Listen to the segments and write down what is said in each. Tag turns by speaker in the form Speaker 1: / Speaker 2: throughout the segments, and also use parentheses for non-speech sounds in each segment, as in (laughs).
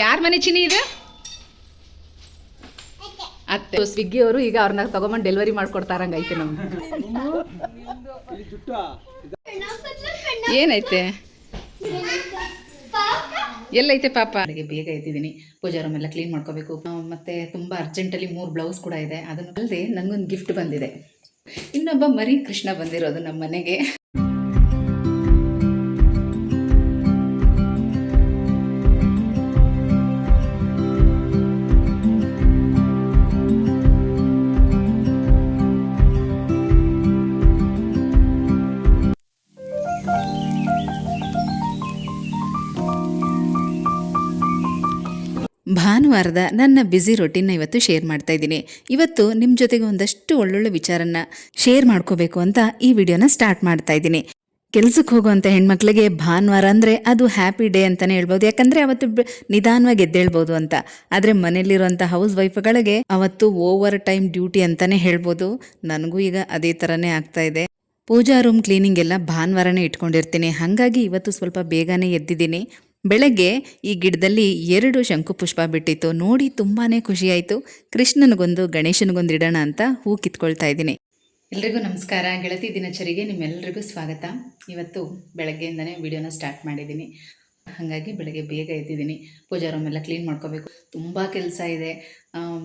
Speaker 1: ಯಾರ ಮನೆ ಚಿನಿ ಇದು? ಅತ್ತೆ. ಸ್ವಿಗ್ಗಿ ಅವರು ಈಗ ಅವ್ರನ್ನ ತಗೊಂಬಂದು ಡೆಲಿವರಿ ಮಾಡ್ಕೊಡ್ತಾರಂಗೈತೆ ನಮ್ಗೆ. ಏನೈತೆ? ಎಲ್ಲೈತೆ ಪಾಪ? ಅಡುಗೆ ಬೇಗ ಎದ್ದಿದ್ದೀನಿ. ಪೂಜಾ ರೂಮ್ ಎಲ್ಲ ಕ್ಲೀನ್ ಮಾಡ್ಕೋಬೇಕು. ಮತ್ತೆ ತುಂಬ ಅರ್ಜೆಂಟಲ್ಲಿ ಮೂರು ಬ್ಲೌಸ್ ಕೂಡ ಇದೆ. ಅದನ್ನು ಅಲ್ಲದೆ ನನಗೊಂದು ಗಿಫ್ಟ್ ಬಂದಿದೆ. ಇನ್ನೊಬ್ಬ ಮರಿ ಕೃಷ್ಣ ಬಂದಿರೋದು ನಮ್ಮ ಮನೆಗೆ. ಭಾನುವಾರದ ನನ್ನ ಬ್ಯುಸಿ ರೊಟೀನ್ನ ಇವತ್ತು ಶೇರ್ ಮಾಡ್ತಾ ಇದ್ದೀನಿ. ಇವತ್ತು ನಿಮ್ಮ ಜೊತೆಗೆ ಒಂದಷ್ಟು ಒಳ್ಳೊಳ್ಳೆ ವಿಚಾರನ ಶೇರ್ ಮಾಡ್ಕೋಬೇಕು ಅಂತ ಈ ವಿಡಿಯೋನ ಸ್ಟಾರ್ಟ್ ಮಾಡ್ತಾ ಇದ್ದೀನಿ. ಕೆಲ್ಸಕ್ಕೆ ಹೋಗುವಂಥ ಹೆಣ್ಮಕ್ಳಿಗೆ ಭಾನುವಾರ ಅಂದರೆ ಅದು ಹ್ಯಾಪಿ ಡೇ ಅಂತಲೇ ಹೇಳ್ಬೋದು. ಯಾಕಂದರೆ ಅವತ್ತು ನಿಧಾನವಾಗಿ ಎದ್ದೇಳ್ಬೋದು ಅಂತ. ಆದರೆ ಮನೇಲಿರುವಂಥ ಹೌಸ್ ವೈಫ್ಗಳಿಗೆ ಅವತ್ತು ಓವರ್ ಟೈಮ್ ಡ್ಯೂಟಿ ಅಂತಲೇ ಹೇಳ್ಬೋದು. ನನಗೂ ಈಗ ಅದೇ ಥರನೇ ಆಗ್ತಾ ಇದೆ. ಪೂಜಾ ರೂಮ್ ಕ್ಲೀನಿಂಗ್ ಎಲ್ಲ ಭಾನುವಾರನೇ ಇಟ್ಕೊಂಡಿರ್ತೀನಿ. ಹಾಗಾಗಿ ಇವತ್ತು ಸ್ವಲ್ಪ ಬೇಗನೆ ಎದ್ದಿದ್ದೀನಿ. ಬೆಳಗ್ಗೆ ಈ ಗಿಡದಲ್ಲಿ ಎರಡು ಶಂಕುಪುಷ್ಪ ಬಿಟ್ಟಿತ್ತು. ನೋಡಿ ತುಂಬಾ ಖುಷಿಯಾಯಿತು. ಕೃಷ್ಣನಿಗೊಂದು, ಗಣೇಶನಿಗೊಂದು ಇಡೋಣ ಅಂತ ಹೂ ಕಿತ್ಕೊಳ್ತಾ ಇದ್ದೀನಿ. ಎಲ್ರಿಗೂ ನಮಸ್ಕಾರ. ಗೆಳತಿ ದಿನಚರಿಗೆ ನಿಮ್ಮೆಲ್ಲರಿಗೂ ಸ್ವಾಗತ. ಇವತ್ತು ಬೆಳಗ್ಗೆಯಿಂದನೇ ವಿಡಿಯೋನ ಸ್ಟಾರ್ಟ್ ಮಾಡಿದ್ದೀನಿ. ಹಾಗಾಗಿ ಬೆಳಗ್ಗೆ ಬೇಗ ಎದ್ದಿದ್ದೀನಿ. ಪೂಜಾ ರೂಮೆಲ್ಲ ಕ್ಲೀನ್ ಮಾಡ್ಕೋಬೇಕು. ತುಂಬ ಕೆಲಸ ಇದೆ.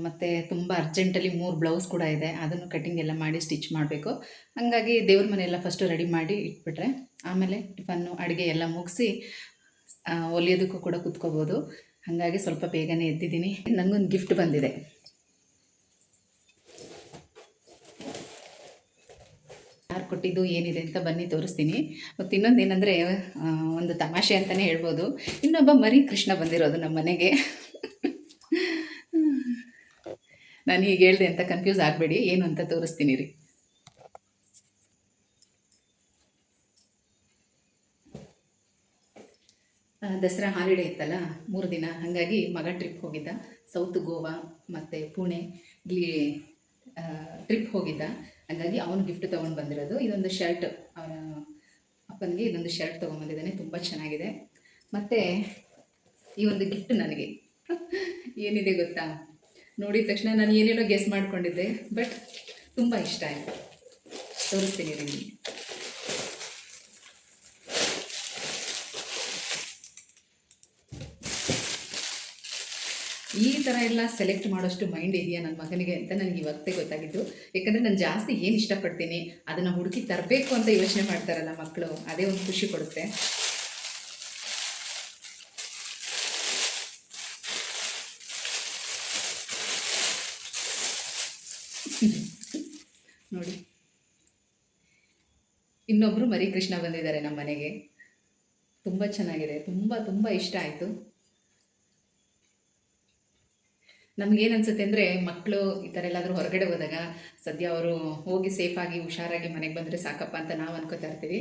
Speaker 1: ಮತ್ತು ತುಂಬ ಅರ್ಜೆಂಟಲ್ಲಿ ಮೂರು ಬ್ಲೌಸ್ ಕೂಡ ಇದೆ. ಅದನ್ನು ಕಟಿಂಗ್ ಎಲ್ಲ ಮಾಡಿ ಸ್ಟಿಚ್ ಮಾಡಬೇಕು. ಹಾಗಾಗಿ ದೇವ್ರ ಮನೆಯೆಲ್ಲ ಫಸ್ಟು ರೆಡಿ ಮಾಡಿ ಇಟ್ಬಿಟ್ರೆ ಆಮೇಲೆ ಟಿಫನ್ನು ಅಡುಗೆ ಎಲ್ಲ ಮುಗಿಸಿ ಹೊಲಿಯೋದಕ್ಕೂ ಕೂಡ ಕುತ್ಕೋಬೋದು. ಹಾಗಾಗಿ ಸ್ವಲ್ಪ ಬೇಗನೆ ಎದ್ದಿದ್ದೀನಿ. ನನಗೊಂದು ಗಿಫ್ಟ್ ಬಂದಿದೆ. ಯಾರು ಕೊಟ್ಟಿದ್ದು, ಏನಿದೆ ಅಂತ ಬನ್ನಿ ತೋರಿಸ್ತೀನಿ. ಮತ್ತು ಇನ್ನೊಂದು ಏನಂದರೆ ಒಂದು ತಮಾಷೆ ಅಂತಲೇ ಹೇಳ್ಬೋದು. ಇನ್ನೊಬ್ಬ ಮರಿ ಕೃಷ್ಣ ಬಂದಿರೋದು ನಮ್ಮ ಮನೆಗೆ. ನಾನು ಹೀಗೆ ಹೇಳಿದೆ ಅಂತ ಕನ್ಫ್ಯೂಸ್ ಆಗಬೇಡಿ. ಏನು ಅಂತ ತೋರಿಸ್ತೀನಿ ರೀ ಆ, ದಸರಾ ಹಾಲಿಡೇ ಇತ್ತಲ್ಲ, ಮೂರು ದಿನ. ಹಾಗಾಗಿ ಮಗ ಟ್ರಿಪ್ ಹೋಗಿದ್ದ. ಸೌತ್ ಗೋವಾ ಮತ್ತು ಪುಣೆ ಇಲ್ಲಿ ಟ್ರಿಪ್ ಹೋಗಿದ್ದ. ಹಾಗಾಗಿ ಅವನು ಗಿಫ್ಟ್ ತೊಗೊಂಡು ಬಂದಿರೋದು. ಇದೊಂದು ಶರ್ಟ್ ಅವನ ಅಪ್ಪನಿಗೆ ಇದೊಂದು ಶರ್ಟ್ ತೊಗೊಂಬಂದಿದ್ದಾನೆ ತುಂಬ ಚೆನ್ನಾಗಿದೆ. ಮತ್ತು ಈ ಒಂದು ಗಿಫ್ಟ್ ನನಗೆ. (laughs) ಏನಿದೆ ಗೊತ್ತಾ? ನೋಡಿದ ತಕ್ಷಣ ನಾನು ಏನೇನೋ ಗೆಸ್ ಮಾಡಿಕೊಂಡಿದ್ದೆ ಬಟ್ ತುಂಬ ಇಷ್ಟ ಆಯಿತು. ತೋರಿಸ್ತೀನಿ ನಿಮಗೆ. ಈ ಥರ ಎಲ್ಲ ಸೆಲೆಕ್ಟ್ ಮಾಡೋಷ್ಟು ಮೈಂಡ್ ಇದೆಯಾ ನನ್ನ ಮಗನಿಗೆ ಅಂತ ನನಗೆ ಇವತ್ತೇ ಗೊತ್ತಾಗಿದ್ದು. ಯಾಕಂದರೆ ನಾನು ಜಾಸ್ತಿ ಏನು ಇಷ್ಟಪಡ್ತೀನಿ? ಅದನ್ನು ಹುಡುಕಿ ತರಬೇಕು ಅಂತ ಯೋಚನೆ ಮಾಡ್ತಾರಲ್ಲ ಮಕ್ಕಳು ಅದೇ ಒಂದು ಖುಷಿ ಕೊಡುತ್ತೆ. ನೋಡಿ. ಇನ್ನೊಬ್ಬರು ಮರಿ ಕೃಷ್ಣ ಬಂದಿದ್ದಾರೆ ನಮ್ಮ ಮನೆಗೆ. ತುಂಬ ಚೆನ್ನಾಗಿದೆ. ತುಂಬ ತುಂಬ ಇಷ್ಟ ಆಯಿತು. ನಮ್ಗೇನು ಅನಿಸುತ್ತೆ ಅಂದರೆ ಮಕ್ಕಳು ಈ ಥರ ಎಲ್ಲಾದರೂ ಹೊರಗಡೆ ಹೋದಾಗ ಸದ್ಯ ಅವರು ಹೋಗಿ ಸೇಫಾಗಿ ಹುಷಾರಾಗಿ ಮನೆಗೆ ಬಂದರೆ ಸಾಕಪ್ಪ ಅಂತ ನಾವು ಅನ್ಕೋತಾ ಇರ್ತೀವಿ.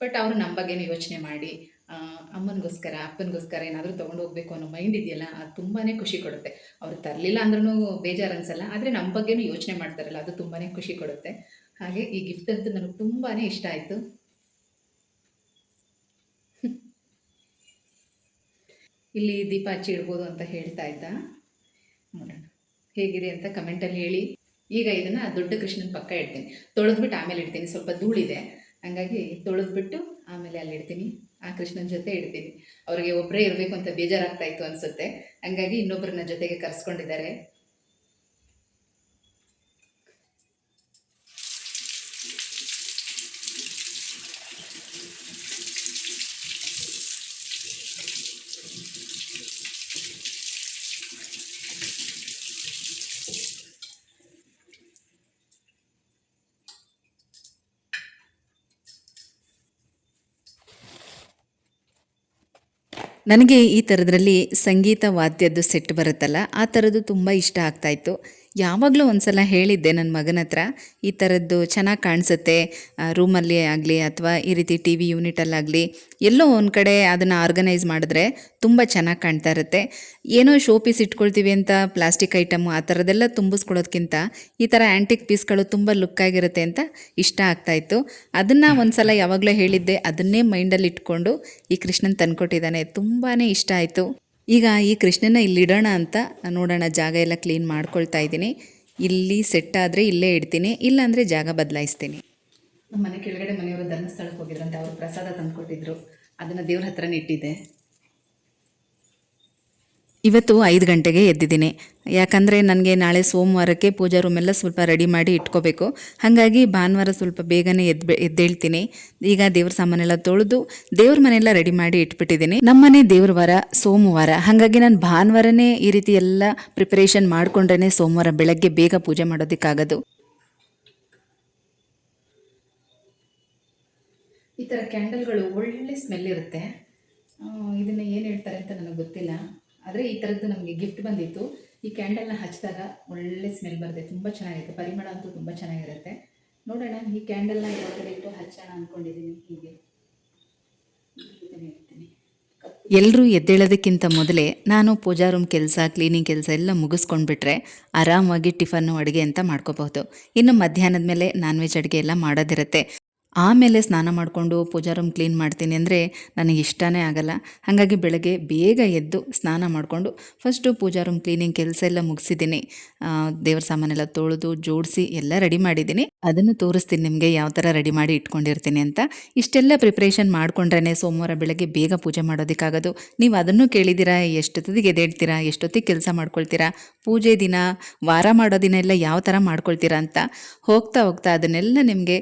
Speaker 1: ಬಟ್ ಅವರು ನಮ್ಮ ಬಗ್ಗೆನೂ ಯೋಚನೆ ಮಾಡಿ ಅಮ್ಮನಿಗೋಸ್ಕರ, ಅಪ್ಪನಿಗೋಸ್ಕರ ಏನಾದರೂ ತೊಗೊಂಡು ಹೋಗ್ಬೇಕು ಅನ್ನೋ ಮೈಂಡ್ ಇದೆಯಲ್ಲ, ಅದು ತುಂಬಾ ಖುಷಿ ಕೊಡುತ್ತೆ. ಅವ್ರು ತರಲಿಲ್ಲ ಅಂದ್ರೂ ಬೇಜಾರು ಅನ್ಸಲ್ಲ ಆದರೆ ನಮ್ಮ ಬಗ್ಗೆನೂ ಯೋಚನೆ ಮಾಡ್ತಾರಲ್ಲ, ಅದು ತುಂಬಾ ಖುಷಿ ಕೊಡುತ್ತೆ. ಹಾಗೆ ಈ ಗಿಫ್ಟ್ ಅಂತೂ ನನಗೆ ತುಂಬಾ ಇಷ್ಟ ಆಯಿತು. (laughs) ಇಲ್ಲಿ ದೀಪ ಹಚ್ಚಿ ಇಡ್ಬೋದು ಅಂತ ಹೇಳ್ತಾ ಇದ್ದ. ನೋಡೋಣ. ಹೇಗಿದೆ ಅಂತ ಕಮೆಂಟಲ್ಲಿ ಹೇಳಿ. ಈಗ ಇದನ್ನು ದೊಡ್ಡ ಕೃಷ್ಣನ ಪಕ್ಕ ಇಡ್ತೀನಿ. ತೊಳೆದ್ಬಿಟ್ಟು ಆಮೇಲೆ ಇಡ್ತೀನಿ. ಸ್ವಲ್ಪ ಧೂಳಿದೆ. ಹಂಗಾಗಿ ತೊಳೆದ್ಬಿಟ್ಟು ಆಮೇಲೆ ಅಲ್ಲಿ ಇಡ್ತೀನಿ. ಆ ಕೃಷ್ಣನ ಜೊತೆ ಇಡ್ತೀನಿ. ಅವರಿಗೆ ಒಬ್ಬರೇ ಇರಬೇಕು ಅಂತ ಬೇಜಾರಾಗ್ತಾ ಇತ್ತು ಅನಿಸುತ್ತೆ. ಹಂಗಾಗಿ ಇನ್ನೊಬ್ಬರನ್ನ ಜೊತೆಗೆ ಕರೆಸ್ಕೊಂಡಿದ್ದಾರೆ. ನನಗೆ ಈ ಥರದ್ರಲ್ಲಿ ಸಂಗೀತ ವಾದ್ಯದ್ದು ಸೆಟ್ ಬರುತ್ತಲ್ಲ ಆ ಥರದ್ದು ತುಂಬ ಇಷ್ಟ ಆಗ್ತಾಯಿತ್ತು ಯಾವಾಗಲೂ ಒಂದು ಸಲ ಹೇಳಿದ್ದೆ ನನ್ನ ಮಗನ ಹತ್ರ, ಈ ಥರದ್ದು ಚೆನ್ನಾಗಿ ಕಾಣಿಸುತ್ತೆ ರೂಮಲ್ಲಿ ಆಗಲಿ ಅಥವಾ ಈ ರೀತಿ ಟಿ ವಿ ಯೂನಿಟಲ್ಲಾಗಲಿ ಎಲ್ಲೋ ಒಂದು ಕಡೆ ಅದನ್ನು ಆರ್ಗನೈಸ್ ಮಾಡಿದ್ರೆ ತುಂಬ ಚೆನ್ನಾಗಿ ಕಾಣ್ತಾ ಇರುತ್ತೆ. ಏನೋ ಶೋ ಪೀಸ್ ಇಟ್ಕೊಳ್ತೀವಿ ಅಂತ, ಪ್ಲಾಸ್ಟಿಕ್ ಐಟಮು ಆ ಥರದ್ದೆಲ್ಲ ತುಂಬಿಸ್ಕೊಳೋದ್ಕಿಂತ ಈ ಥರ ಆ್ಯಂಟಿಕ್ ಪೀಸ್ಗಳು ತುಂಬ ಲುಕ್ಕಾಗಿರುತ್ತೆ ಅಂತ ಇಷ್ಟ ಆಗ್ತಾಯಿತ್ತು ಅದನ್ನು ಒಂದು ಸಲ ಯಾವಾಗಲೂ ಹೇಳಿದ್ದೆ, ಅದನ್ನೇ ಮೈಂಡಲ್ಲಿ ಇಟ್ಕೊಂಡು ಈ ಕೃಷ್ಣನ್ ತಂದುಕೊಟ್ಟಿದ್ದಾನೆ ತುಂಬಾ ಇಷ್ಟ ಆಯಿತು. ಈಗ ಈ ಕೃಷ್ಣನ ಇಲ್ಲಿಡೋಣ ಅಂತ ನೋಡೋಣ. ಜಾಗ ಎಲ್ಲ ಕ್ಲೀನ್ ಮಾಡ್ಕೊಳ್ತಾ ಇದ್ದೀನಿ. ಇಲ್ಲಿ ಸೆಟ್ ಆದರೆ ಇಲ್ಲೇ ಇಡ್ತೀನಿ. ಇಲ್ಲಾಂದರೆ ಜಾಗ ಬದಲಾಯಿಸ್ತೀನಿ. ನಮ್ಮ ಮನೆ ಕೆಳಗಡೆ ಮನೆಯವರು ಧರ್ಮಸ್ಥಳಕ್ಕೆ ಹೋಗಿದ್ರಂತೆ. ಅವರು ಪ್ರಸಾದ ತಂದುಕೊಟ್ಟಿದ್ರು. ಅದನ್ನು ದೇವ್ರ ಹತ್ರನೇ ಇಟ್ಟಿದ್ದೆ. ಇವತ್ತು ಐದು ಗಂಟೆಗೆ ಎದ್ದಿದ್ದೀನಿ. ಯಾಕಂದರೆ ನನಗೆ ನಾಳೆ ಸೋಮವಾರಕ್ಕೆ ಪೂಜಾ ರೂಮೆಲ್ಲ ಸ್ವಲ್ಪ ರೆಡಿ ಮಾಡಿ ಇಟ್ಕೋಬೇಕು. ಹಾಗಾಗಿ ಭಾನುವಾರ ಸ್ವಲ್ಪ ಬೇಗನೆ ಎದ್ದು ಎದ್ದೇಳ್ತೀನಿ. ಈಗ ದೇವ್ರ ಸಾಮಾನೆಲ್ಲ ತೊಳೆದು ದೇವ್ರ ಮನೆಯೆಲ್ಲ ರೆಡಿ ಮಾಡಿ ಇಟ್ಬಿಟ್ಟಿದ್ದೀನಿ. ನಮ್ಮನೆ ದೇವ್ರ ವಾರ ಸೋಮವಾರ. ಹಾಗಾಗಿ ನಾನು ಭಾನುವಾರನೇ ಈ ರೀತಿ ಎಲ್ಲ ಪ್ರಿಪರೇಷನ್ ಮಾಡಿಕೊಂಡ್ರೇ ಸೋಮವಾರ ಬೆಳಗ್ಗೆ ಬೇಗ ಪೂಜೆ ಮಾಡೋದಕ್ಕಾಗೋದು. ಈ ಥರ ಕ್ಯಾಂಡಲ್ಗಳು ಒಳ್ಳೆ ಸ್ಮೆಲ್ ಇರುತ್ತೆ. ಇದನ್ನು ಏನು ಹೇಳ್ತಾರೆ ಅಂತ ನನಗೆ ಗೊತ್ತಿಲ್ಲ. ಆದರೆ ಈ ಥರದ್ದು ನಮಗೆ ಗಿಫ್ಟ್ ಬಂದಿತ್ತು. ಈ ಕ್ಯಾಂಡಲ್ನ ಹಚ್ಚಿದಾಗ ಒಳ್ಳೆ ಸ್ಮೆಲ್ ಬರುತ್ತೆ, ತುಂಬ ಚೆನ್ನಾಗಿರುತ್ತೆ. ಪರಿಮಳ ಅಂತೂ ತುಂಬ ಚೆನ್ನಾಗಿರುತ್ತೆ. ನೋಡೋಣ, ಈ ಕ್ಯಾಂಡಲ್ನ ಇವಾಗ ಇಟ್ಟು ಹಚ್ಚೋಣ ಅಂದ್ಕೊಂಡಿದ್ದೀನಿ ಹೀಗೆ. ಎಲ್ಲರೂ ಎದ್ದೇಳೋದಕ್ಕಿಂತ ಮೊದಲೇ ನಾನು ಪೂಜಾ ರೂಮ್ ಕೆಲಸ ಕ್ಲೀನಿಂಗ್ ಕೆಲಸ ಎಲ್ಲ ಮುಗಿಸ್ಕೊಂಡ್ಬಿಟ್ರೆ ಆರಾಮಾಗಿ ಟಿಫನ್ನು ಅಡುಗೆ ಅಂತ ಮಾಡ್ಕೋಬಹುದು. ಇನ್ನು ಮಧ್ಯಾಹ್ನದ ಮೇಲೆ ನಾನ್ ವೆಜ್ ಅಡುಗೆ ಎಲ್ಲ ಮಾಡೋದಿರುತ್ತೆ. ಆಮೇಲೆ ಸ್ನಾನ ಮಾಡಿಕೊಂಡು ಪೂಜಾ ರೂಮ್ ಕ್ಲೀನ್ ಮಾಡ್ತೀನಿ ಅಂದರೆ ನನಗೆ ಇಷ್ಟನೇ ಆಗಲ್ಲ. ಹಾಗಾಗಿ ಬೆಳಗ್ಗೆ ಬೇಗ ಎದ್ದು ಸ್ನಾನ ಮಾಡಿಕೊಂಡು ಫಸ್ಟು ಪೂಜಾ ರೂಮ್ ಕ್ಲೀನಿಂಗ್ ಕೆಲಸ ಎಲ್ಲ ಮುಗಿಸಿದ್ದೀನಿ. ದೇವ್ರ ಸಾಮಾನೆಲ್ಲ ತೊಳೆದು, ಜೋಡಿಸಿ ಎಲ್ಲ ರೆಡಿ ಮಾಡಿದ್ದೀನಿ. ಅದನ್ನು ತೋರಿಸ್ತೀನಿ ನಿಮಗೆ ಯಾವ ಥರ ರೆಡಿ ಮಾಡಿ ಇಟ್ಕೊಂಡಿರ್ತೀನಿ ಅಂತ. ಇಷ್ಟೆಲ್ಲ ಪ್ರಿಪ್ರೇಷನ್ ಮಾಡಿಕೊಂಡ್ರೇ ಸೋಮವಾರ ಬೆಳಗ್ಗೆ ಬೇಗ ಪೂಜೆ ಮಾಡೋದಕ್ಕಾಗೋದು. ನೀವು ಅದನ್ನು ಕೇಳಿದ್ದೀರಾ, ಎಷ್ಟೊತ್ತಿಗೆ ಎದ್ದೇಳ್ತೀರಾ, ಎಷ್ಟೊತ್ತಿಗೆ ಕೆಲಸ ಮಾಡ್ಕೊಳ್ತೀರಾ, ಪೂಜೆ ದಿನ, ವಾರ ಮಾಡೋ ದಿನ ಎಲ್ಲ ಯಾವ ಥರ ಮಾಡ್ಕೊಳ್ತೀರಾ ಅಂತ ಹೋಗ್ತಾ ಹೋಗ್ತಾ ಅದನ್ನೆಲ್ಲ ನಿಮಗೆ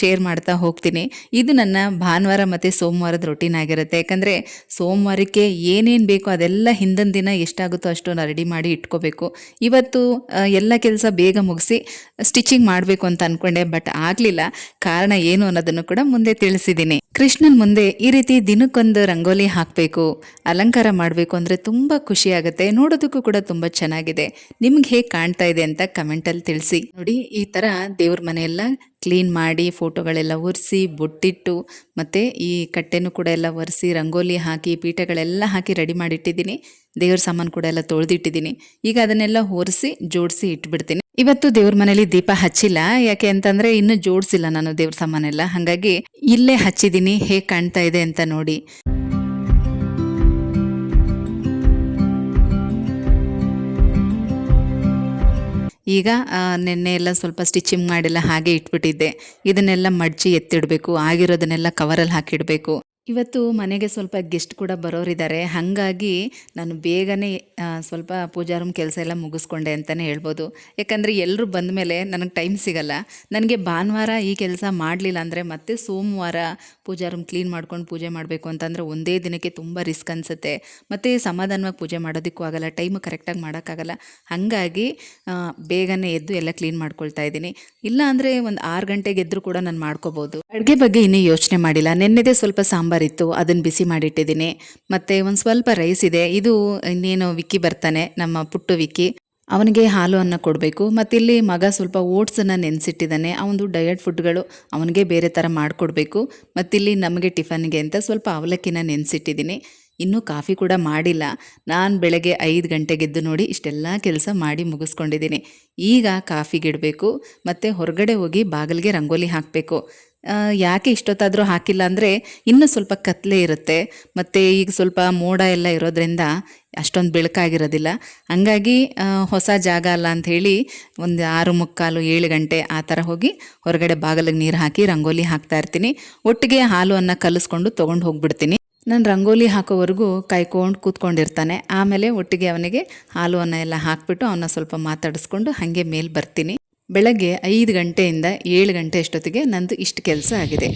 Speaker 1: ಶೇರ್ ಮಾಡ್ತಾ ಹೋಗ್ತೀನಿ. ಇದು ನನ್ನ ಭಾನುವಾರ ಮತ್ತು ಸೋಮವಾರದ ರೊಟೀನ್ ಆಗಿರುತ್ತೆ. ಯಾಕಂದರೆ ಸೋಮವಾರಕ್ಕೆ ಏನೇನು ಬೇಕೋ ಅದೆಲ್ಲ ಹಿಂದಿನ ದಿನ ಎಷ್ಟಾಗುತ್ತೋ ಅಷ್ಟು ನಾನು ರೆಡಿ ಮಾಡಿ ಇಟ್ಕೋಬೇಕು. ಇವತ್ತು ಎಲ್ಲ ಕೆಲಸ ಬೇಗ ಮುಗಿಸಿ ಸ್ಟಿಚಿಂಗ್ ಮಾಡಬೇಕು ಅಂತ ಅಂದ್ಕೊಂಡೆ ಬಟ್ ಆಗಲಿಲ್ಲ. ಕಾರಣ ಏನು ಅನ್ನೋದನ್ನು ಕೂಡ ಮುಂದೆ ತಿಳಿಸಿದ್ದೀನಿ ಕೃಷ್ಣನ್ ಮುಂದೆ ಈ ರೀತಿ ದಿನಕ್ಕೊಂದು ರಂಗೋಲಿ ಹಾಕಬೇಕು. ಅಲಂಕಾರ ಮಾಡಬೇಕು ಅಂದರೆ ತುಂಬ ಖುಷಿ ಆಗುತ್ತೆ. ನೋಡೋದಕ್ಕೂ ಕೂಡ ತುಂಬ ಚೆನ್ನಾಗಿದೆ. ನಿಮ್ಗೆ ಹೇಗೆ ಕಾಣ್ತಾ ಇದೆ ಅಂತ ಕಮೆಂಟಲ್ಲಿ ತಿಳಿಸಿ. ನೋಡಿ, ಈ ಥರ ದೇವ್ರ ಮನೆಯೆಲ್ಲ ಕ್ಲೀನ್ ಮಾಡಿ ಫೋಟೋಗಳೆಲ್ಲ ಒರೆಸಿ, ಬೊಟ್ಟಿಟ್ಟು, ಮತ್ತು ಈ ಕಟ್ಟೆನೂ ಕೂಡ ಎಲ್ಲ ಒರೆಸಿ, ರಂಗೋಲಿ ಹಾಕಿ, ಪೀಠಗಳೆಲ್ಲ ಹಾಕಿ ರೆಡಿ ಮಾಡಿಟ್ಟಿದ್ದೀನಿ. ದೇವ್ರ ಸಾಮಾನು ಕೂಡ ಎಲ್ಲ ತೊಳೆದಿಟ್ಟಿದ್ದೀನಿ. ಈಗ ಅದನ್ನೆಲ್ಲ ಹೊರಿಸಿ ಜೋಡಿಸಿ ಇಟ್ಬಿಡ್ತೀನಿ. ಇವತ್ತು ದೇವ್ರ ಮನೇಲಿ ದೀಪ ಹಚ್ಚಿಲ್ಲ. ಯಾಕೆ ಅಂತಂದ್ರೆ ಇನ್ನು ಜೋಡಿಸಿಲ್ಲ ನಾನು ದೇವ್ರ ಸಾಮಾನೆಲ್ಲ. ಹಾಗಾಗಿ ಇಲ್ಲೇ ಹಚ್ಚಿದ್ದೀನಿ. ಹೇಗೆ ಕಾಣ್ತಾ ಇದೆ ಅಂತ ನೋಡಿ. ಈಗ ನೆನ್ನೆ ಎಲ್ಲ ಸ್ವಲ್ಪ ಸ್ಟಿಚಿಂಗ್ ಮಾಡಿಲ್ಲ ಹಾಗೆ ಇಟ್ಬಿಟ್ಟಿದ್ದೆ. ಇದನ್ನೆಲ್ಲ ಮಡ್ಚಿ ಎತ್ತಿಡಬೇಕು ಆಗಿರೋದನ್ನೆಲ್ಲ ಕವರಲ್ಲಿ ಹಾಕಿಡಬೇಕು. ಇವತ್ತು ಮನೆಗೆ ಸ್ವಲ್ಪ ಗೆಸ್ಟ್ ಕೂಡ ಬರೋರಿದ್ದಾರೆ. ಹಾಗಾಗಿ ನಾನು ಬೇಗನೆ ಸ್ವಲ್ಪ ಪೂಜಾ ರೂಮ್ ಕೆಲಸ ಎಲ್ಲ ಮುಗಿಸ್ಕೊಂಡೆ ಅಂತಲೇ ಹೇಳ್ಬೋದು. ಯಾಕಂದರೆ ಎಲ್ಲರೂ ಬಂದ ಮೇಲೆ ನನಗೆ ಟೈಮ್ ಸಿಗಲ್ಲ. ನನಗೆ ಭಾನುವಾರ ಈ ಕೆಲಸ ಮಾಡಲಿಲ್ಲ ಅಂದರೆ ಮತ್ತೆ ಸೋಮವಾರ ಪೂಜಾ ರೂಮ್ ಕ್ಲೀನ್ ಮಾಡ್ಕೊಂಡು ಪೂಜೆ ಮಾಡಬೇಕು ಅಂತಂದರೆ ಒಂದೇ ದಿನಕ್ಕೆ ತುಂಬ ರಿಸ್ಕ್ ಅನಿಸುತ್ತೆ. ಮತ್ತು ಸಮಾಧಾನವಾಗಿ ಪೂಜೆ ಮಾಡೋದಕ್ಕೂ ಆಗಲ್ಲ, ಟೈಮ್ ಕರೆಕ್ಟಾಗಿ ಮಾಡೋಕ್ಕಾಗಲ್ಲ. ಹಾಗಾಗಿ ಬೇಗನೆ ಎದ್ದು ಎಲ್ಲ ಕ್ಲೀನ್ ಮಾಡ್ಕೊಳ್ತಾ ಇದ್ದೀನಿ. ಇಲ್ಲ ಅಂದರೆ ಒಂದು ಆರು ಗಂಟೆಗೆ ಎದ್ದರೂ ಕೂಡ ನಾನು ಮಾಡ್ಕೋಬೋದು. ಅಡುಗೆ ಬಗ್ಗೆ ಇನ್ನೂ ಯೋಚನೆ ಮಾಡಿಲ್ಲ. ನೆನ್ನೆದೇ ಸ್ವಲ್ಪ ಸಾಂಬಾರಿತ್ತು, ಅದನ್ನು ಬಿಸಿ ಮಾಡಿಟ್ಟಿದ್ದೀನಿ. ಮತ್ತು ಒಂದು ಸ್ವಲ್ಪ ರೈಸ್ ಇದೆ, ಇದು ಇನ್ನೇನು ವಿಕ್ಕಿ ಬರ್ತಾನೆ, ನಮ್ಮ ಪುಟ್ಟು ವಿಕ್ಕಿ. ಅವನಿಗೆ ಹಾಲು ಅನ್ನ ಕೊಡಬೇಕು. ಮತ್ತಿಲ್ಲಿ ಮಗ ಸ್ವಲ್ಪ ಓಟ್ಸನ್ನು ನೆನೆಸಿಟ್ಟಿದ್ದಾನೆ ಅವನದು ಡಯಟ್ ಫುಡ್ಗಳು ಅವನಿಗೆ ಬೇರೆ ಥರ ಮಾಡಿಕೊಡ್ಬೇಕು. ಮತ್ತಿಲ್ಲಿ ನಮಗೆ ಟಿಫನ್ಗೆ ಅಂತ ಸ್ವಲ್ಪ ಅವಲಕ್ಕಿನ ನೆನೆಸಿಟ್ಟಿದ್ದೀನಿ. ಇನ್ನೂ ಕಾಫಿ ಕೂಡ ಮಾಡಿಲ್ಲ. ನಾನು ಬೆಳಗ್ಗೆ ಐದು ಗಂಟೆಗೆದ್ದು ನೋಡಿ ಇಷ್ಟೆಲ್ಲ ಕೆಲಸ ಮಾಡಿ ಮುಗಿಸ್ಕೊಂಡಿದ್ದೀನಿ. ಈಗ ಕಾಫಿಗಿಡಬೇಕು ಮತ್ತು ಹೊರಗಡೆ ಹೋಗಿ ಬಾಗಿಲಿಗೆ ರಂಗೋಲಿ ಹಾಕಬೇಕು. ಯಾಕೆ ಇಷ್ಟೊತ್ತಾದರೂ ಹಾಕಿಲ್ಲ ಅಂದರೆ ಇನ್ನೂ ಸ್ವಲ್ಪ ಕತ್ತಲೆ ಇರುತ್ತೆ. ಮತ್ತು ಈಗ ಸ್ವಲ್ಪ ಮೋಡ ಎಲ್ಲ ಇರೋದ್ರಿಂದ ಅಷ್ಟೊಂದು ಬೆಳಕಾಗಿರೋದಿಲ್ಲ. ಹಂಗಾಗಿ ಹೊಸ ಜಾಗ ಅಲ್ಲ ಅಂಥೇಳಿ ಒಂದು ಆರು ಮುಕ್ಕಾಲು ಏಳು ಗಂಟೆ ಆ ಥರ ಹೋಗಿ ಹೊರಗಡೆ ಬಾಗಿಲಿಗೆ ನೀರು ಹಾಕಿ ರಂಗೋಲಿ ಹಾಕ್ತಾ ಇರ್ತೀನಿ. ಒಟ್ಟಿಗೆ ಹಾಲು ಅನ್ನ ಕಲಿಸ್ಕೊಂಡು ತೊಗೊಂಡು ಹೋಗ್ಬಿಡ್ತೀನಿ. ನಾನು ರಂಗೋಲಿ ಹಾಕೋವರೆಗೂ ಕಾಯ್ಕೊಂಡು ಕೂತ್ಕೊಂಡಿರ್ತಾನೆ. ಆಮೇಲೆ ಒಟ್ಟಿಗೆ ಅವನಿಗೆ ಹಾಲು ಅನ್ನ ಎಲ್ಲ ಹಾಕ್ಬಿಟ್ಟು ಅವನ್ನ ಸ್ವಲ್ಪ ಮಾತಾಡಿಸ್ಕೊಂಡು ಹಾಗೆ ಮೇಲೆ ಬರ್ತೀನಿ. ಬೆಳಗ್ಗೆ ಐದು ಗಂಟೆಯಿಂದ ಏಳು ಗಂಟೆ ಅಷ್ಟೊತ್ತಿಗೆ ನಂದು ಇಷ್ಟು ಕೆಲಸ ಆಗಿದೆ.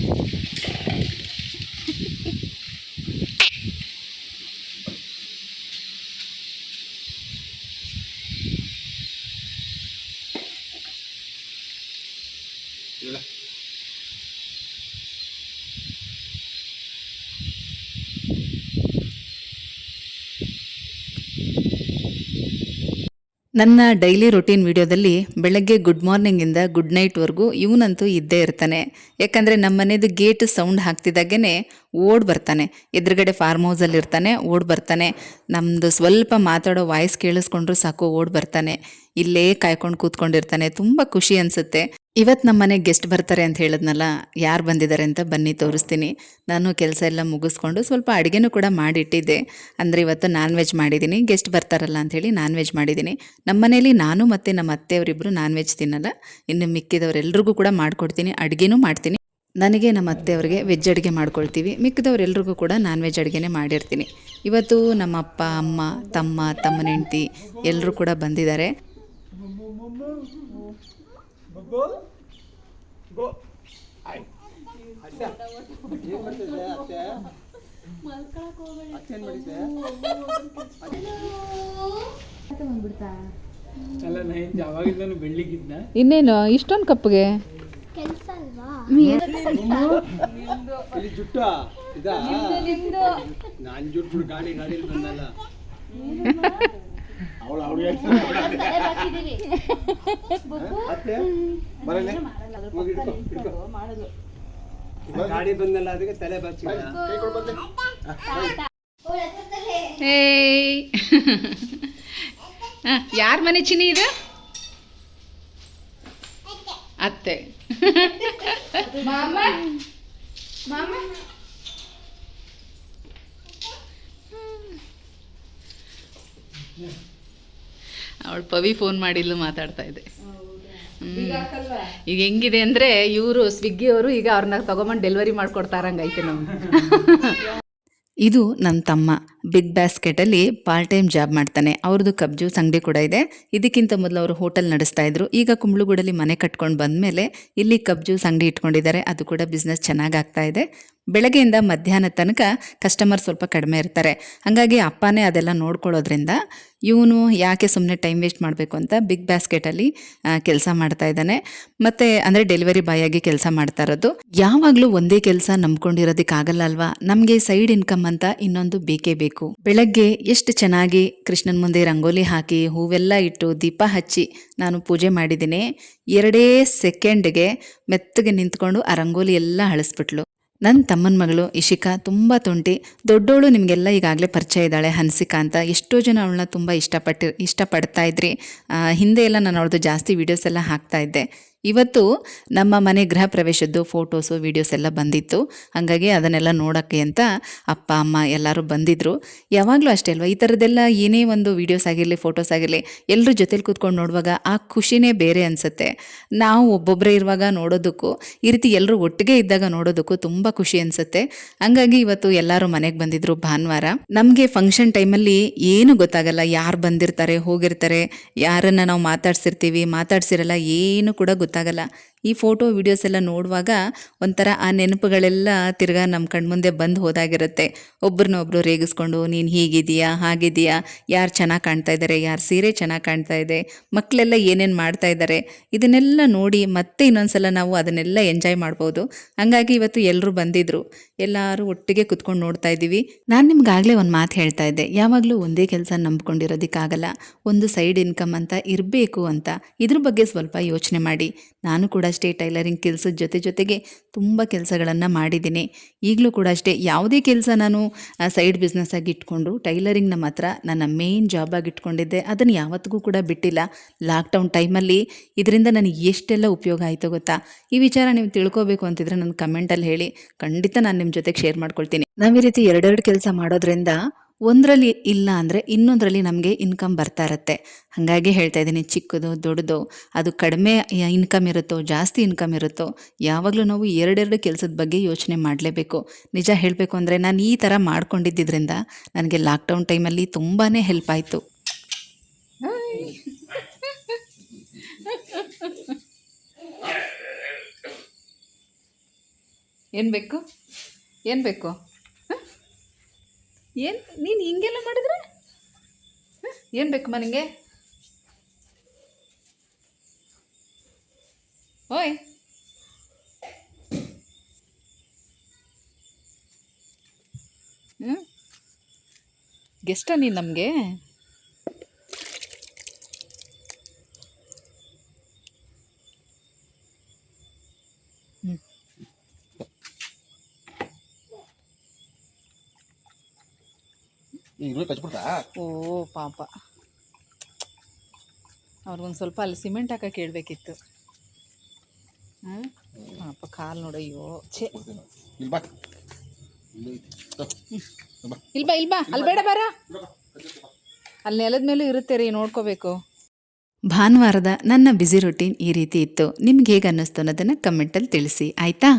Speaker 1: ನನ್ನ ಡೈಲಿ ರೊಟೀನ್ ವಿಡಿಯೋದಲ್ಲಿ ಬೆಳಗ್ಗೆ ಗುಡ್ ಮಾರ್ನಿಂಗಿಂದ ಗುಡ್ ನೈಟ್ವರೆಗೂ ಇವನಂತೂ ಇದ್ದೇ ಇರ್ತಾನೆ. ಯಾಕಂದರೆ ನಮ್ಮ ಮನೆದು ಗೇಟ್ ಸೌಂಡ್ ಹಾಕ್ತಿದ್ದಾಗೇ ಓಡ್ ಬರ್ತಾನೆ. ಎದುರುಗಡೆ ಫಾರ್ಮ್ ಹೌಸಲ್ಲಿ ಇರ್ತಾನೆ, ಓಡ್ ಬರ್ತಾನೆ. ನಮ್ಮದು ಸ್ವಲ್ಪ ಮಾತಾಡೋ ವಾಯ್ಸ್ ಕೇಳಿಸ್ಕೊಂಡ್ರು ಸಾಕು ಓಡ್ ಬರ್ತಾನೆ. ಇಲ್ಲೇ ಕಾಯ್ಕೊಂಡು ಕೂತ್ಕೊಂಡಿರ್ತಾನೆ. ತುಂಬ ಖುಷಿ ಅನಿಸುತ್ತೆ. ಇವತ್ತು ನಮ್ಮ ಮನೆಗೆ ಗೆಸ್ಟ್ ಬರ್ತಾರೆ ಅಂತ ಹೇಳಿದ್ನಲ್ಲ, ಯಾರು ಬಂದಿದ್ದಾರೆ ಅಂತ ಬನ್ನಿ ತೋರಿಸ್ತೀನಿ. ನಾನು ಕೆಲಸ ಎಲ್ಲ ಮುಗಿಸ್ಕೊಂಡು ಸ್ವಲ್ಪ ಅಡುಗೆನೂ ಕೂಡ ಮಾಡಿಟ್ಟಿದ್ದೆ. ಅಂದರೆ ಇವತ್ತು ನಾನ್ ವೆಜ್ ಮಾಡಿದ್ದೀನಿ. ಗೆಸ್ಟ್ ಬರ್ತಾರಲ್ಲ ಅಂಥೇಳಿ ನಾನ್ ವೆಜ್ ಮಾಡಿದ್ದೀನಿ. ನಮ್ಮ ಮನೇಲಿ ನಾನು ಮತ್ತು ನಮ್ಮ ಅತ್ತೆಯವರಿಬ್ಬರು ನಾನ್ ವೆಜ್ ತಿನ್ನಲ್ಲ. ಇನ್ನು ಮಿಕ್ಕಿದವರೆಲ್ಲರಿಗೂ ಕೂಡ ಮಾಡಿಕೊಡ್ತೀನಿ. ಅಡುಗೆನೂ ಮಾಡ್ತೀನಿ. ನನಗೆ ನಮ್ಮ ಅತ್ತೆಯವ್ರಿಗೆ ವೆಜ್ ಅಡುಗೆ ಮಾಡ್ಕೊಳ್ತೀವಿ. ಮಿಕ್ಕಿದವರೆಲ್ರಿಗೂ ಕೂಡ ನಾನ್ ವೆಜ್ ಅಡುಗೆನೇ ಮಾಡಿರ್ತೀನಿ. ಇವತ್ತು ನಮ್ಮ ಅಪ್ಪ, ಅಮ್ಮ, ತಮ್ಮ ತಮ್ಮನ ಹೆಂಡ್ತಿ ಎಲ್ಲರೂ ಕೂಡ ಬಂದಿದ್ದಾರೆ.
Speaker 2: ಗೋ Ay. ಅತ್ತೆ ಏನ್ ಮಾಡ್ತಿದ್ದೆ ಅತ್ತೆ ಅತ್ತೆ ಏನ್ ಮಾಡಿದ್ದೆ
Speaker 3: ಅಲ್ಲ ಬೆಳ್ಳಿಗಿದ್ನ
Speaker 1: ಇನ್ನೇನು ಇಷ್ಟೊಂದು ಕಪ್ಗೆ?
Speaker 4: ಕೆಲ್ಸ ಅಲ್ವಾ?
Speaker 2: ಇಲ್ಲಿ ಜುಟ್ಟ ಇದಾ? ನಾನ್ ಜುಟ್ ಬಿಡು ಗಾಡಿ ಗಾಡಿಲಿ ಬಂದಲ್ಲ. (laughs) ಅವಳು (laughs) ಅವಳು. ಗಾಡಿ ಬಂದಲ್ಲ ಅದಕ್ಕೆ ತಲೆ ಬಾಚಿ
Speaker 1: ಯಾರ ಮನೆ ಚಿನಿ ಇದು? ಅತ್ತೆ. ಮಾಮ? ಅವಳು ಪವಿ ಫೋನ್ ಮಾಡಿಲ್ಲ ಮಾತಾಡ್ತಾ ಇದೆ ಹ್ಮ್. ಈಗ ಹೆಂಗಿದೆ ಅಂದ್ರೆ ಇವರು ಸ್ವಿಗ್ಗಿ ಅವರು ಈಗ ಅವ್ರನ್ನ ತಗೊಂಬಂದು ಡೆಲಿವರಿ ಮಾಡ್ಕೊಡ್ತಾರಂಗೈತೆ ನಮ್ಗೆ (laughs) ಇದು ನನ್ನ ತಮ್ಮ. ಬಿಗ್ ಬ್ಯಾಸ್ಕೆಟಲ್ಲಿ ಪಾರ್ಟ್ ಟೈಮ್ ಜಾಬ್ ಮಾಡ್ತಾನೆ. ಅವ್ರದ್ದು ಕಬ್ ಜ್ಯೂಸ್ ಅಂಗಡಿ ಕೂಡ ಇದೆ. ಇದಕ್ಕಿಂತ ಮೊದಲು ಅವರು ಹೋಟೆಲ್ ನಡೆಸ್ತಾ ಇದ್ರು. ಈಗ ಕುಂಬ್ಳುಗೂಡಲ್ಲಿ ಮನೆ ಕಟ್ಕೊಂಡು ಬಂದಮೇಲೆ ಇಲ್ಲಿ ಕಬ್ ಜ್ಯೂಸ್ ಅಂಗಡಿ ಇಟ್ಕೊಂಡಿದ್ದಾರೆ. ಅದು ಕೂಡ ಬಿಸ್ನೆಸ್ ಚೆನ್ನಾಗಿ ಆಗ್ತಾ ಇದೆ. ಬೆಳಗ್ಗೆಯಿಂದ ಮಧ್ಯಾಹ್ನ ತನಕ ಕಸ್ಟಮರ್ ಸ್ವಲ್ಪ ಕಡಿಮೆ ಇರ್ತಾರೆ. ಹಾಗಾಗಿ ಅಪ್ಪನೇ ಅದೆಲ್ಲ ನೋಡ್ಕೊಳ್ಳೋದ್ರಿಂದ ಇವನು ಯಾಕೆ ಸುಮ್ಮನೆ ಟೈಮ್ ವೇಸ್ಟ್ ಮಾಡಬೇಕು ಅಂತ ಬಿಗ್ ಬ್ಯಾಸ್ಕೆಟಲ್ಲಿ ಕೆಲಸ ಮಾಡ್ತಾ ಇದ್ದಾನೆ. ಮತ್ತು ಅಂದರೆ ಡೆಲಿವರಿ ಬಾಯ್ ಆಗಿ ಕೆಲಸ ಮಾಡ್ತಾ ಇರೋದು. ಯಾವಾಗಲೂ ಒಂದೇ ಕೆಲಸ ನಂಬ್ಕೊಂಡಿರೋದಕ್ಕಾಗಲ್ಲ ಅಲ್ವಾ? ನಮಗೆ ಸೈಡ್ ಇನ್ಕಮ್ ಅಂತ ಇನ್ನೊಂದು ಬೇಕೇ ಬೇಕು. ಬೆಳಗ್ಗೆ ಎಷ್ಟು ಚೆನ್ನಾಗಿ ಕೃಷ್ಣನ ಮುಂದೆ ರಂಗೋಲಿ ಹಾಕಿ ಹೂವೆಲ್ಲ ಇಟ್ಟು ದೀಪ ಹಚ್ಚಿ ನಾನು ಪೂಜೆ ಮಾಡಿದ್ದೀನಿ. ಎರಡೇ ಸೆಕೆಂಡ್ಗೆ ಮೆತ್ತಗೆ ನಿಂತ್ಕೊಂಡು ಆ ರಂಗೋಲಿ ಎಲ್ಲ ಅಳಿಸ್ಬಿಟ್ಲು. ನನ್ನ ತಮ್ಮನ ಮಗಳು ಇಶಿಕಾ ತುಂಬ ತುಂಟಿ. ದೊಡ್ಡವಳು ನಿಮಗೆಲ್ಲ ಈಗಾಗಲೇ ಪರಿಚಯ ಇದ್ದಾಳೆ ಹನ್ಸಿಕಾ ಅಂತ. ಎಷ್ಟೋ ಜನ ಅವಳನ್ನ ತುಂಬ ಇಷ್ಟಪಟ್ಟಿ, ಇಷ್ಟಪಡ್ತಾ ಇದ್ರಿ. ಹಿಂದೆ ಎಲ್ಲ ನಾನು ಅವ್ರದ್ದು ಜಾಸ್ತಿ ವೀಡಿಯೋಸ್ ಎಲ್ಲ ಹಾಕ್ತಾ ಇದ್ದೆ. ಇವತ್ತು ನಮ್ಮ ಮನೆ ಗೃಹ ಪ್ರವೇಶದ್ದು ಫೋಟೋಸು, ವೀಡಿಯೋಸ್ ಎಲ್ಲ ಬಂದಿತ್ತು. ಹಾಗಾಗಿ ಅದನ್ನೆಲ್ಲ ನೋಡೋಕ್ಕೆ ಅಂತ ಅಪ್ಪ, ಅಮ್ಮ ಎಲ್ಲರೂ ಬಂದಿದ್ದರು ಯಾವಾಗಲೂ ಅಷ್ಟೇ ಅಲ್ವಾ? ಈ ಥರದ್ದೆಲ್ಲ ಏನೇ ಒಂದು ವೀಡಿಯೋಸ್ ಆಗಿರಲಿ, ಫೋಟೋಸ್ ಆಗಿರಲಿ ಎಲ್ಲರೂ ಜೊತೆಲಿ ಕೂತ್ಕೊಂಡು ನೋಡುವಾಗ ಆ ಖುಷಿನೇ ಬೇರೆ ಅನಿಸುತ್ತೆ. ನಾವು ಒಬ್ಬೊಬ್ಬರೇ ಇರುವಾಗ ನೋಡೋದಕ್ಕೂ, ಈ ರೀತಿ ಎಲ್ಲರೂ ಒಟ್ಟಿಗೆ ಇದ್ದಾಗ ನೋಡೋದಕ್ಕೂ ತುಂಬ ಖುಷಿ ಅನಿಸುತ್ತೆ. ಹಂಗಾಗಿ ಇವತ್ತು ಎಲ್ಲರೂ ಮನೆಗೆ ಬಂದಿದ್ರು ಭಾನುವಾರ. ನಮಗೆ ಫಂಕ್ಷನ್ ಟೈಮಲ್ಲಿ ಏನು ಗೊತ್ತಾಗಲ್ಲ. ಯಾರು ಬಂದಿರ್ತಾರೆ, ಹೋಗಿರ್ತಾರೆ, ಯಾರನ್ನು ನಾವು ಮಾತಾಡ್ಸಿರ್ತೀವಿ, ಮಾತಾಡ್ಸಿರಲ್ಲ, ಏನು ಕೂಡ ಗೊತ್ತಾಗಲ್ಲ ಈ ಫೋಟೋ ವಿಡಿಯೋಸ್ ಎಲ್ಲ ನೋಡುವಾಗ ಒಂಥರ ಆ ನೆನಪುಗಳೆಲ್ಲ ತಿರ್ಗಾ ನಮ್ಮ ಕಣ್ಮುಂದೆ ಬಂದು ಹೋದಾಗಿರುತ್ತೆ. ಒಬ್ರನ್ನೊಬ್ರು ರೇಗಿಸ್ಕೊಂಡು, ನೀನು ಹೀಗಿದೆಯಾ ಹಾಗಿದೆಯಾ ಯಾರು ಚೆನ್ನಾಗಿ ಕಾಣ್ತಾ ಇದ್ದಾರೆ ಯಾರು ಸೀರೆ ಚೆನ್ನಾಗಿ ಕಾಣ್ತಾ ಇದೆ? ಮಕ್ಕಳೆಲ್ಲ ಏನೇನು ಮಾಡ್ತಾ ಇದ್ದಾರೆ ಇದನ್ನೆಲ್ಲ ನೋಡಿ ಮತ್ತೆ ಇನ್ನೊಂದ್ಸಲ ನಾವು ಅದನ್ನೆಲ್ಲ ಎಂಜಾಯ್ ಮಾಡ್ಬೋದು. ಹಂಗಾಗಿ ಇವತ್ತು ಎಲ್ಲರೂ ಬಂದಿದ್ರು. ಎಲ್ಲರೂ ಒಟ್ಟಿಗೆ ಕುತ್ಕೊಂಡು ನೋಡ್ತಾ ಇದ್ದೀವಿ. ನಾನು ನಿಮ್ಗಾಗಲೇ ಒಂದು ಮಾತು ಹೇಳ್ತಾ ಇದ್ದೆ. ಯಾವಾಗಲೂ ಒಂದೇ ಕೆಲಸ ನಂಬ್ಕೊಂಡಿರೋದಕ್ಕಾಗಲ್ಲ. ಒಂದು ಸೈಡ್ ಇನ್ಕಮ್ ಅಂತ ಇರಬೇಕು ಅಂತ. ಇದ್ರ ಬಗ್ಗೆ ಸ್ವಲ್ಪ ಯೋಚನೆ ಮಾಡಿ. ನಾನು ಕೂಡ ಅಷ್ಟೇ ಟೈಲರಿಂಗ್ ಕೆಲಸದ ಜೊತೆ ಜೊತೆಗೆ ತುಂಬ ಕೆಲಸಗಳನ್ನು ಮಾಡಿದ್ದೀನಿ. ಈಗಲೂ ಕೂಡ ಅಷ್ಟೇ ಯಾವುದೇ ಕೆಲಸ ನಾನು ಸೈಡ್ ಬಿಸ್ನೆಸ್ ಆಗಿ ಇಟ್ಕೊಂಡು ಟೈಲರಿಂಗ್ನ ಮಾತ್ರ ನನ್ನ ಮೇನ್ ಆಗಿ ಇಟ್ಕೊಂಡಿದ್ದೆ. ಅದನ್ನು ಯಾವತ್ತಿಗೂ ಕೂಡ ಬಿಟ್ಟಿಲ್ಲ. ಲಾಕ್ಡೌನ್ ಟೈಮಲ್ಲಿ ಇದರಿಂದ ನನಗೆ ಎಷ್ಟೆಲ್ಲ ಉಪಯೋಗ ಆಯಿತು ಗೊತ್ತಾ? ಈ ವಿಚಾರ ನೀವು ತಿಳ್ಕೊಬೇಕು ಅಂತಿದ್ರೆ ನನ್ನ ಕಮೆಂಟಲ್ಲಿ ಹೇಳಿ. ಖಂಡಿತ ನಾನು ನಿಮ್ಮ ಜೊತೆಗೆ ಶೇರ್ ಮಾಡ್ಕೊಳ್ತೀನಿ. ನಾವು ಈ ರೀತಿ ಎರಡೆರಡು ಕೆಲಸ ಮಾಡೋದ್ರಿಂದ ಒಂದರಲ್ಲಿ ಇಲ್ಲ ಅಂದರೆ ಇನ್ನೊಂದರಲ್ಲಿ ನಮಗೆ ಇನ್ಕಮ್ ಬರ್ತಾ ಇರುತ್ತೆ. ಹಾಗಾಗಿ ಹೇಳ್ತಾ ಇದ್ದೀನಿ, ಚಿಕ್ಕದು, ದೊಡ್ಡದು, ಅದು ಕಡಿಮೆ ಇನ್ಕಮ್ ಇರುತ್ತೋ, ಜಾಸ್ತಿ ಇನ್ಕಮ್ ಇರುತ್ತೋ, ಯಾವಾಗಲೂ ನಾವು ಎರಡೆರಡು ಕೆಲಸದ ಬಗ್ಗೆ ಯೋಚನೆ ಮಾಡಲೇಬೇಕು. ನಿಜ ಹೇಳಬೇಕು ಅಂದರೆ ನಾನು ಈ ಥರ ಮಾಡ್ಕೊಂಡಿದ್ದರಿಂದ ನನಗೆ ಲಾಕ್ಡೌನ್ ಟೈಮಲ್ಲಿ ತುಂಬಾ ಹೆಲ್ಪ್ ಆಯಿತು. ಏನು ಬೇಕು? ಏನು ಬೇಕು? ಏನು ನೀನು ಹಿಂಗೆಲ್ಲ ಮಾಡಿದ್ರೆ? ಏನು ಬೇಕಮ್ಮ ನಿಂಗೆ? ಓಯ್. ಹ್ಞೂ ಗೆಸ್ಟ ನೀನು ನಮಗೆ?
Speaker 2: ಈಗಲೂ ಕಚ್ಬಿಡ್ತಾ?
Speaker 1: ಓ ಪಾಪ. ಅವ್ರಿಗೊಂದು ಸ್ವಲ್ಪ ಅಲ್ಲಿ ಸಿಮೆಂಟ್ ಹಾಕಕ್ಕೆ ಹೇಳ್ಬೇಕಿತ್ತು. ಹ್ಞೂ ಪಾಪ ಕಾಲು ನೋಡಯ್ಯೋ ಛೇ.
Speaker 4: ಇಲ್ಲಿ ಬಾ. ಇಲ್ಲ. ಬಾ.
Speaker 1: ಇಲ್ಬಾ ಇಲ್ಬಾ ಅಲ್ಲಿ ಬೇಡ ಬಾರ ಅಲ್ಲಿ ನೆಲದ ಮೇಲೂ ಇರುತ್ತೆ ರೀ ನೋಡ್ಕೋಬೇಕು. ಭಾನುವಾರದ ನನ್ನ ಬ್ಯುಸಿ ರೊಟೀನ್ ಈ ರೀತಿ ಇತ್ತು. ನಿಮ್ಗೆ ಹೇಗೆ ಅನ್ನಿಸ್ತು ಅನ್ನೋದನ್ನು ಕಮೆಂಟಲ್ಲಿ ತಿಳಿಸಿ ಆಯಿತಾ?